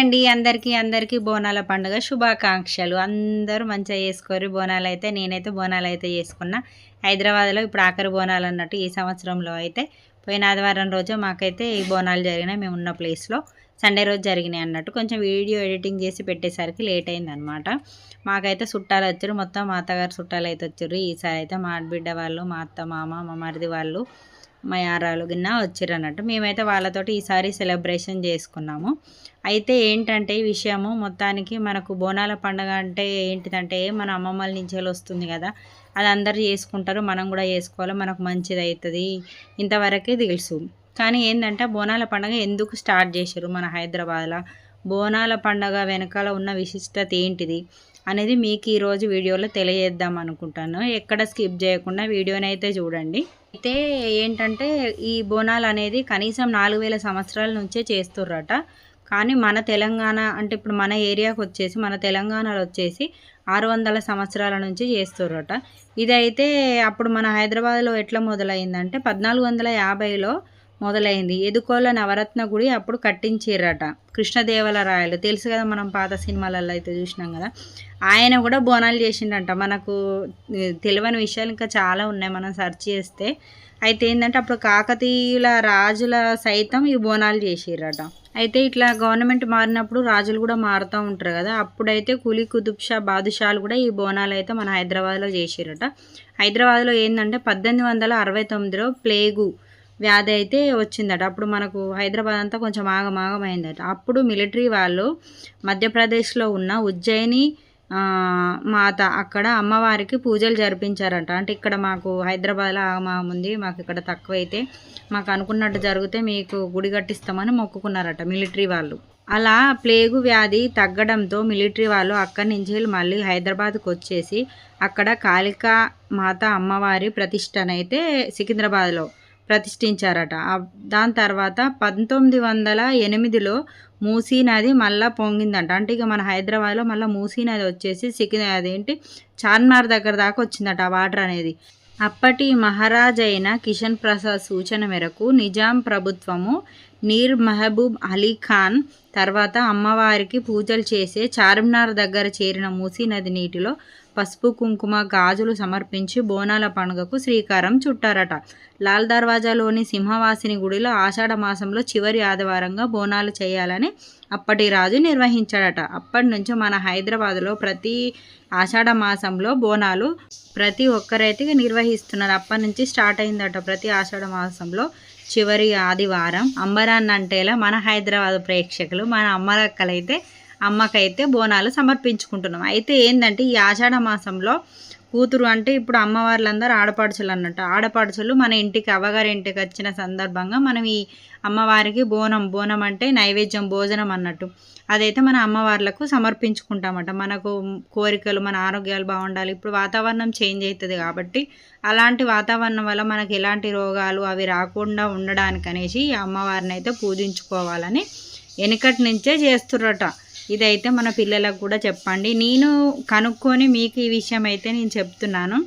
అండి అందరికీ అందరికీ బోనాల పండుగ శుభాకాంక్షలు. అందరూ మంచిగా చేసుకోరు బోనాలు అయితే నేనైతే బోనాలు అయితే చేసుకున్నా. హైదరాబాద్లో ఇప్పుడు ఆఖరి బోనాలు అన్నట్టు ఈ సంవత్సరంలో అయితే. పోయిన ఆదివారం రోజు మాకైతే ఈ బోనాలు జరిగినాయి. మేము ఉన్న ప్లేస్లో సండే రోజు జరిగినాయి అన్నట్టు. కొంచెం వీడియో ఎడిటింగ్ చేసి పెట్టేసరికి లేట్ అయిందనమాట మాకైతే చుట్టాలు వచ్చారు. మొత్తం మా అత్తగారు చుట్టాలు అయితే వచ్చారు. ఈసారి అయితే మా ఆడబిడ్డ వాళ్ళు మా అత్త మామ మా మరిది వాళ్ళు మా యారాలు గిన్న వచ్చారు అన్నట్టు మేమైతే వాళ్ళతోటి ఈసారి సెలబ్రేషన్ చేసుకున్నాము. అయితే ఏంటంటే ఈ విషయము మొత్తానికి మనకు బోనాల పండుగ అంటే ఏంటిదంటే మన అమ్మమ్మల నుంచి వస్తుంది కదా. అది అందరు చేసుకుంటారు మనం కూడా చేసుకోవాలి మనకు మంచిది అవుతుంది ఇంతవరకే తెలుసు. కానీ ఏంటంటే బోనాల పండుగ ఎందుకు స్టార్ట్ చేశారు మన హైదరాబాద్లో? బోనాల పండుగ వెనకాల ఉన్న విశిష్టత ఏంటిది అనేది మీకు ఈరోజు వీడియోలో తెలియజేద్దాం అనుకుంటాను ఎక్కడ స్కిప్ చేయకుండా వీడియోని అయితే చూడండి. అయితే ఏంటంటే ఈ బోనాలు అనేది కనీసం నాలుగు వేల సంవత్సరాల నుంచే చేస్తుర్రట. కానీ మన తెలంగాణ అంటే ఇప్పుడు మన ఏరియాకు వచ్చేసి మన తెలంగాణలో వచ్చేసి ఆరు వందల సంవత్సరాల నుంచి చేస్తుర్రట. ఇదైతే అప్పుడు మన హైదరాబాద్లో ఎట్లా మొదలైందంటే పద్నాలుగు వందల యాభైలో మొదలైంది. ఎదుకోల నవరత్న గుడి అప్పుడు కట్టించిర్రట. కృష్ణదేవలరాయలు. తెలుసు కదా మనం పాత సినిమాలలో అయితే చూసినాం కదా. ఆయన కూడా బోనాలు చేసిండంట మనకు తెలియని విషయాలు ఇంకా చాలా ఉన్నాయి మనం సెర్చ్ చేస్తే. అయితే ఏంటంటే అప్పుడు కాకతీయుల రాజుల సైతం ఈ బోనాలు చేసిరట అయితే ఇట్లా గవర్నమెంట్ మారినప్పుడు రాజులు కూడా మారుతూ ఉంటారు కదా. అప్పుడైతే కులీ కుతుబ్ షా బాదుషాలు కూడా ఈ బోనాలు అయితే మన హైదరాబాద్లో చేసిరట హైదరాబాద్లో ఏంటంటే పద్దెనిమిది వందల అరవై తొమ్మిదిలో ప్లేగు వ్యాధి అయితే వచ్చిందట. అప్పుడు మనకు హైదరాబాద్ అంతా కొంచెం ఆగమాగమైందట అప్పుడు మిలిటరీ వాళ్ళు మధ్యప్రదేశ్లో ఉన్న ఉజ్జయిని మాత అక్కడ అమ్మవారికి పూజలు జరిపించారంట. అంటే ఇక్కడ మాకు హైదరాబాద్లో ఆగమాగం ఉంది మాకు ఇక్కడ తక్కువైతే మాకు అనుకున్నట్టు జరిగితే మీకు గుడి కట్టిస్తామని మొక్కుకున్నారట మిలిటరీ వాళ్ళు. అలా ప్లేగు వ్యాధి తగ్గడంతో మిలిటరీ వాళ్ళు అక్కడి నుంచి మళ్ళీ హైదరాబాద్కు వచ్చేసి అక్కడ కాళికా మాత అమ్మవారి ప్రతిష్టనైతే సికింద్రాబాద్లో ప్రతిష్ఠించారట. దాని తర్వాత పంతొమ్మిది వందల ఎనిమిదిలో మూసీ నది మళ్ళీ పొంగిందంట. అంటే ఇక మన హైదరాబాద్లో మళ్ళీ మూసీ నది వచ్చేసి సికి అదేంటి? చార్మినార్ దగ్గర దాకా వచ్చిందట ఆ వాటర్ అనేది. అప్పటి మహారాజ్ అయిన కిషన్ ప్రసాద్ సూచన మేరకు నిజాం ప్రభుత్వము నీర్ మహబూబ్ అలీ ఖాన్ తర్వాత అమ్మవారికి పూజలు చేసే చార్మినార్ దగ్గర చేరిన మూసీ నది నీటిలో పసుపు కుంకుమ గాజులు సమర్పించి బోనాల పండుగకు శ్రీకారం చుట్టారట. లాల్ దర్వాజాలోని సింహవాసిని గుడిలో ఆషాఢ మాసంలో చివరి ఆదివారంగా బోనాలు చేయాలని అప్పటి రాజు నిర్వహించాడట. అప్పటి నుంచి మన హైదరాబాద్లో ప్రతి ఆషాఢ మాసంలో బోనాలు ప్రతి ఒక్కరైతే నిర్వహిస్తున్నారు. అప్పటి నుంచి స్టార్ట్ అయిందట ప్రతి ఆషాఢ మాసంలో. చివరి ఆదివారం అంబరాన్ని అంటేలా మన హైదరాబాద్ ప్రేక్షకులు మన అమ్మరక్కలైతే అమ్మకైతే బోనాలు సమర్పించుకుంటున్నాం. అయితే ఏంటంటే ఈ ఆషాఢ మాసంలో కూతురు అంటే ఇప్పుడు అమ్మవార్లందరూ ఆడపడుచులు అన్నట్టు ఆడపడుచులు మన ఇంటికి అవ్వగారి ఇంటికి వచ్చిన సందర్భంగా మనం ఈ అమ్మవారికి బోనం బోనం అంటే నైవేద్యం భోజనం అన్నట్టు. అదైతే మన అమ్మవార్లకు సమర్పించుకుంటామట. మనకు కోరికలు మన ఆరోగ్యాలు బాగుండాలి. ఇప్పుడు వాతావరణం చేంజ్ అవుతుంది కాబట్టి అలాంటి వాతావరణం వల్ల మనకు ఎలాంటి రోగాలు అవి రాకుండా ఉండడానికి అనేసి అమ్మవారిని అయితే పూజించుకోవాలని వెనుకటి నుంచే చేస్తుర్రట. ఇదైతే మన పిల్లలకు కూడా చెప్పండి. నేను కనుక్కొని మీకు ఈ విషయం అయితే నేను చెప్తున్నాను.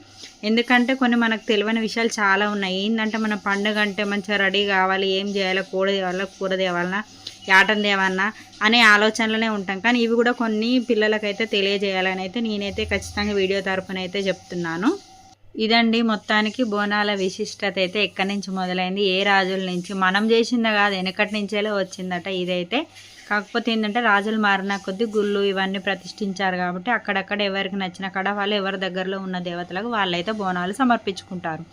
ఎందుకంటే కొన్ని మనకు తెలియని విషయాలు చాలా ఉన్నాయి. ఏంటంటే మన పండుగ అంటే మంచిగా రెడీ కావాలి ఏం చేయాలి కూడ తేవాలా కూర తేవాలన్నా యాటం తేవన్నా అనే ఆలోచనలోనే ఉంటాం. కానీ ఇవి కూడా కొన్ని పిల్లలకైతే తెలియజేయాలని అయితే నేనైతే ఖచ్చితంగా వీడియో తరఫున అయితే చెప్తున్నాను. ఇదండి మొత్తానికి బోనాల విశిష్టత అయితే ఎక్కడి నుంచి మొదలైంది ఏ రాజుల నుంచి మనం చేసిందా కాదు వెనకటి నుంచేలే వచ్చిందట ఇదైతే. కాకపోతే ఏంటంటే రాజులు మారిన కొద్దీ గుళ్ళు ఇవన్నీ ప్రతిష్ఠించారు కాబట్టి అక్కడక్కడ ఎవరికి నచ్చిన కడ వాళ్ళు ఎవరి దగ్గరలో ఉన్న దేవతలకు వాళ్ళైతే బోనాలు సమర్పించుకుంటారు.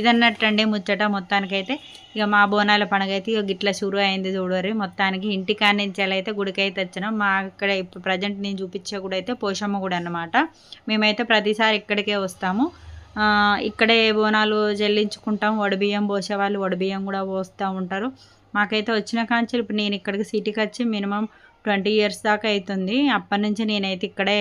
ఇదన్నట్టండి ముచ్చట మొత్తానికైతే. ఇక మా బోనాల పండుగ అయితే ఇక గిట్ల షురు అయింది చూడరి మొత్తానికి ఇంటికాడ నుంచి అయితే గుడికైతే వచ్చినాం మా ఇక్కడ ఇప్పుడు ప్రజెంట్ నేను చూపించే కూడా అయితే పోషమ్మ గుడి అనమాట మేమైతే ప్రతిసారి ఇక్కడికే వస్తాము. ఇక్కడే బోనాలు చెల్లించుకుంటాం వడబియ్యం పోసే వాళ్ళు వడబియ్యం కూడా పోస్తూ ఉంటారు. మాకైతే వచ్చిన కాంచెలు. ఇప్పుడు నేను ఇక్కడికి సిటీకి వచ్చి మినిమం ట్వంటీ ఇయర్స్ దాకా అవుతుంది. అప్పటి నుంచి నేనైతే ఇక్కడే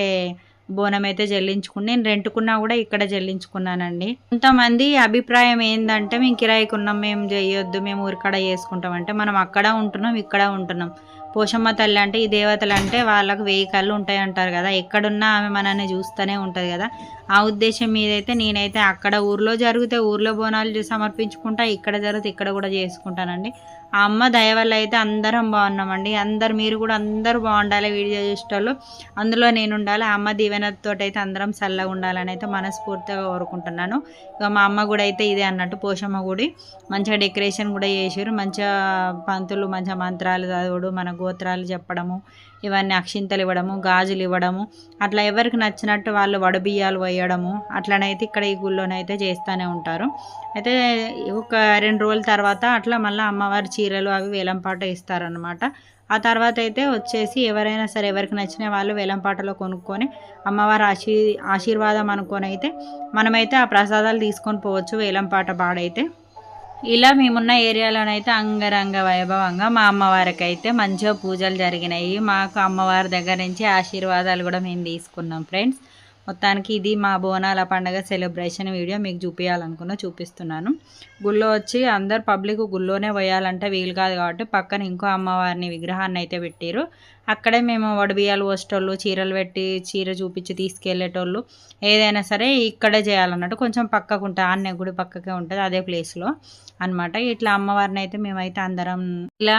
బోనం అయితే చెల్లించుకుని నేను రెంట్కున్నా కూడా ఇక్కడ చెల్లించుకున్నానండి కొంతమంది అభిప్రాయం ఏంటంటే మేము కిరాయికున్నాం మేము చేయొద్దు మేము ఊరికడ చేసుకుంటాం. అంటే మనం అక్కడ ఉంటున్నాం ఇక్కడ ఉంటున్నాం. పోషమ్మ తల్లి అంటే ఈ దేవతలు అంటే వాళ్ళకు వెయ్యి కళ్ళు ఉంటాయి అంటారు కదా. ఎక్కడున్నా ఆమె మనల్ని చూస్తూనే ఉంటుంది కదా. ఆ ఉద్దేశం మీదైతే నేనైతే అక్కడ ఊర్లో జరిగితే ఊర్లో బోనాలు సమర్పించుకుంటా ఇక్కడ జరిగితే ఇక్కడ కూడా చేసుకుంటానండి. ఆ అమ్మ దయ వల్ల అయితే అందరం బాగున్నామండి. అందరు మీరు కూడా అందరూ బాగుండాలి వీడియో చేసేటోళ్ళు. అందులో నేను ఉండాలి ఆ అమ్మ దీవెనతో అయితే అందరం చల్లగా ఉండాలని అయితే మనస్ఫూర్తిగా కోరుకుంటున్నాను. ఇక మా అమ్మ కూడా అయితే ఇదే అన్నట్టు పోషమ్మ గుడి. మంచిగా డెకరేషన్ కూడా చేసారు మంచిగా పంతులు మంచిగా మంత్రాలు చదవడు మన గోత్రాలు చెప్పడము ఇవన్నీ అక్షింతలు ఇవ్వడము గాజులు ఇవ్వడము. అట్లా ఎవరికి నచ్చినట్టు వాళ్ళు వడబియ్యాలు వేయడము అట్లనైతే ఇక్కడ ఈ గుళ్ళోనైతే చేస్తూనే ఉంటారు. అయితే ఒక రెండు రోజుల తర్వాత అట్లా మళ్ళీ అమ్మవారి చీరలు అవి వేలంపాట ఇస్తారనమాట ఆ తర్వాత అయితే వచ్చేసి ఎవరైనా సరే ఎవరికి నచ్చిన వాళ్ళు వేలంపాటలో కొనుక్కొని అమ్మవారి ఆశీ ఆశీర్వాదం అనుకొని అయితే మనమైతే ఆ ప్రసాదాలు తీసుకొని పోవచ్చు వేలంపాట పాడైతే. ఇలా మేమున్న ఏరియాలోనైతే అంగరంగ వైభవంగా మా అమ్మవారికి అయితే మంచిగా పూజలు జరిగినాయి. మాకు అమ్మవారి దగ్గర నుంచి ఆశీర్వాదాలు కూడా మేము తీసుకున్నాం ఫ్రెండ్స్. మొత్తానికి ఇది మా బోనాల పండగ సెలబ్రేషన్ వీడియో. మీకు చూపించాలనుకున్నా చూపిస్తున్నాను. గుళ్ళో వచ్చి అందరు పబ్లిక్ గుళ్ళోనే పోయాలంటే వీలు కాదు కాబట్టి పక్కన ఇంకో అమ్మవారిని విగ్రహాన్ని అయితే పెట్టారు అక్కడే మేము వడబియ్యాలు పోసేటోళ్ళు చీరలు పెట్టి చీర చూపించి తీసుకెళ్ళేటోళ్ళు ఏదైనా సరే ఇక్కడే చేయాలన్నట్టు కొంచెం పక్కకు ఉంటుంది ఆన్నే గుడి పక్కకే ఉంటుంది అదే ప్లేస్లో అనమాట ఇట్లా అమ్మవారిని అయితే మేమైతే అందరం ఇలా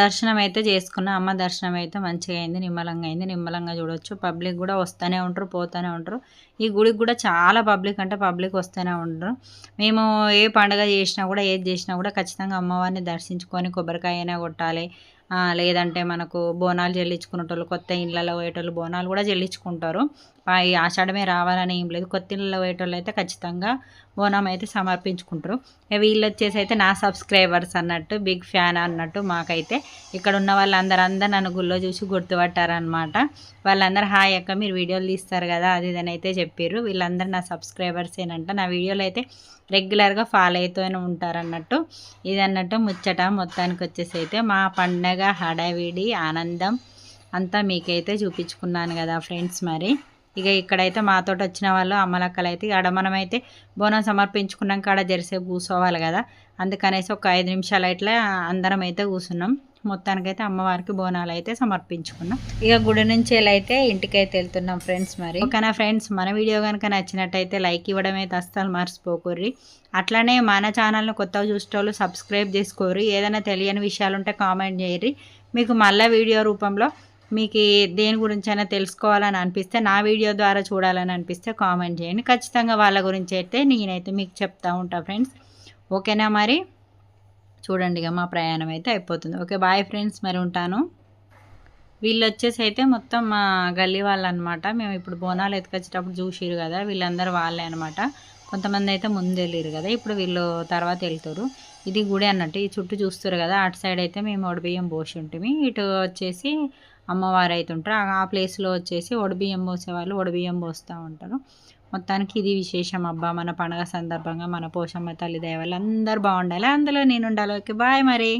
దర్శనం అయితే చేసుకున్నాం. అమ్మ దర్శనం అయితే మంచిగా అయింది నిమ్మలంగా అయింది. నిమ్మలంగా చూడొచ్చు. పబ్లిక్ కూడా వస్తూనే ఉంటారు పోతూనే ఉంటారు. ఈ గుడికి కూడా చాలా పబ్లిక్ అంటే పబ్లిక్ వస్తూనే ఉంటారు. మేము ఏ పండుగ చేసినా కూడా ఏది చేసినా కూడా ఖచ్చితంగా అమ్మవారిని దర్శించుకొని కొబ్బరికాయ అయినా కొట్టాలి. లేదంటే మనకు బోనాలు చెల్లించుకునేటోళ్ళు కొత్త ఇళ్ళలో పోయేటోళ్ళు బోనాలు కూడా చెల్లించుకుంటారు పై ఆషాఢమే రావాలని ఏం లేదు. కొత్త ఇళ్ళలో పోయేటోళ్ళు అయితే ఖచ్చితంగా బోనం అయితే సమర్పించుకుంటారు. వీళ్ళు వచ్చేసి అయితే నా సబ్స్క్రైబర్స్ అన్నట్టు బిగ్ ఫ్యాన్ అన్నట్టు మాకైతే ఇక్కడ ఉన్న వాళ్ళందరూ అందరూ నన్ను గుళ్ళో చూసి గుర్తుపట్టారనమాట వాళ్ళందరూ హాయ్ అక్క మీరు వీడియోలు తీస్తారు కదా అది ఇదని అయితే చెప్పారు వీళ్ళందరూ నా సబ్స్క్రైబర్స్ ఏనంట నా వీడియోలు అయితే రెగ్యులర్గా ఫాలో అవుతూనే ఉంటారన్నట్టు. ఇది అన్నట్టు ముచ్చట మొత్తానికి వచ్చేసి అయితే మా పండగ హడావిడి ఆనందం అంతా మీకైతే చూపించుకున్నాను కదా ఫ్రెండ్స్ మరి. ఇక ఇక్కడైతే మాతో వచ్చిన వాళ్ళు అమ్మలక్కలు అయితే ఆడ మనమైతే బోనం సమర్పించుకున్నాక ఆడ జరిసేపు కూర్చోవాలి కదా. అందుకనేసి ఒక ఐదు నిమిషాలు ఇట్లా అందరం అయితే కూర్చున్నాం. మొత్తానికైతే అమ్మవారికి బోనాలు అయితే సమర్పించుకున్నాం. ఇక గుడి నుంచి అయితే ఇంటికైతే వెళ్తున్నాం ఫ్రెండ్స్ మరి. ఓకేనా ఫ్రెండ్స్? మన వీడియో కనుక నచ్చినట్టయితే లైక్ ఇవ్వడం అయితే అస్సలు మర్చిపోకూర్రి. అట్లనే మన ఛానల్ను కొత్తగా చూసేటోళ్ళు సబ్స్క్రైబ్ చేసుకోరు ఏదైనా తెలియని విషయాలు ఉంటే కామెంట్ చేయర్రి. మీకు మళ్ళీ వీడియో రూపంలో మీకు దేని గురించి అయినా తెలుసుకోవాలని అనిపిస్తే నా వీడియో ద్వారా చూడాలని అనిపిస్తే కామెంట్ చేయండి. ఖచ్చితంగా వాళ్ళ గురించి అయితే నేనైతే మీకు చెప్తా ఉంటా ఫ్రెండ్స్. ఓకేనా మరి? చూడండి ఇక మా ప్రయాణం అయితే అయిపోతుంది. Okay bye friends. మరి ఉంటాను. వీళ్ళు వచ్చేసి అయితే మొత్తం మా గల్లీ వాళ్ళు అనమాట మేము ఇప్పుడు బోనాలు ఎత్తుకొచ్చేటప్పుడు చూసిరు కదా వీళ్ళందరూ వాళ్ళే అనమాట. కొంతమంది అయితే ముందు వెళ్ళారు కదా ఇప్పుడు వీళ్ళు తర్వాత వెళ్తారు. ఇది గుడి అన్నట్టు ఈ చుట్టూ చూస్తారు కదా అటు సైడ్ అయితే మేము ఒడిబియ్యం పోసి ఉంటుంది ఇటు వచ్చేసి అమ్మవారు అయితే ఉంటారు. ఆ ప్లేస్లో వచ్చేసి ఒడిబియ్యం పోసేవాళ్ళు ఒడిబియ్యం పోస్తూ ఉంటారు. మొత్తానికి ఇది విశేషం అబ్బా మన పండగ సందర్భంగా మన పోషమ్మ తల్లి దయవల్ల అందరు బాగుండాలి. అందులో నేను ఉండాలి. ఓకే బాయ్ మరి.